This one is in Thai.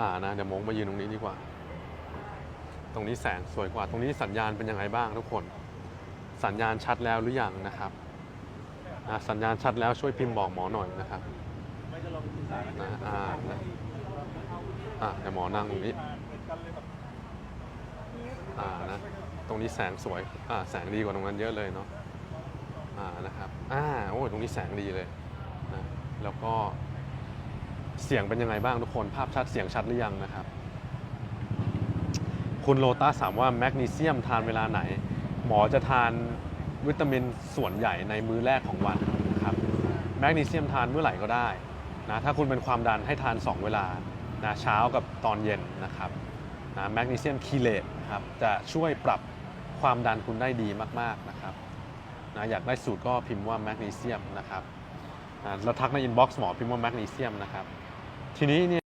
อ่านะเดี๋ยวมงมายืนตรงนี้ดีกว่า ตรงนี้แสงสวยกว่า ตรงนี้สัญญาณเป็นยังไงบ้างทุกคน สัญญาณชัดแล้วหรือยังนะครับนะสัญญาณชัดแล้วช่วยพิมพ์บอกหมอหน่อยนะครับนะอ่านะอ่าเดี๋ยวหมอนั่งตรงนี้อ่านะตรงนี้แสงสวยอ่าแสงดีกว่าตรงนั้นเยอะเลยเนาะอ่านะครับอ่าโอ้ยตรงนี้แสงดีเลยนะแล้วก็ เสียงเป็นยังไงบ้างทุกคน ภาพชัดเสียงชัดหรือยังนะครับ คุณโลตัสถามว่าแมกนีเซียมทานเวลาไหน หมอจะทานวิตามินส่วนใหญ่ในมื้อแรกของวันนะครับแมกนีเซียมทานเมื่อไหร่ก็ได้นะถ้าคุณเป็นความดันให้ทาน 2 เวลานะเช้ากับตอนเย็นนะครับนะแมกนีเซียมคีเลตครับจะช่วยปรับความดันคุณได้ดีมาก ๆ นะครับนะอยากได้สูตรก็พิมพ์ว่าแมกนีเซียมนะครับนะแล้วทักในอินบ็อกซ์หมอพิมพ์ว่าแมกนีเซียมนะครับ ทีนี้เนี่ย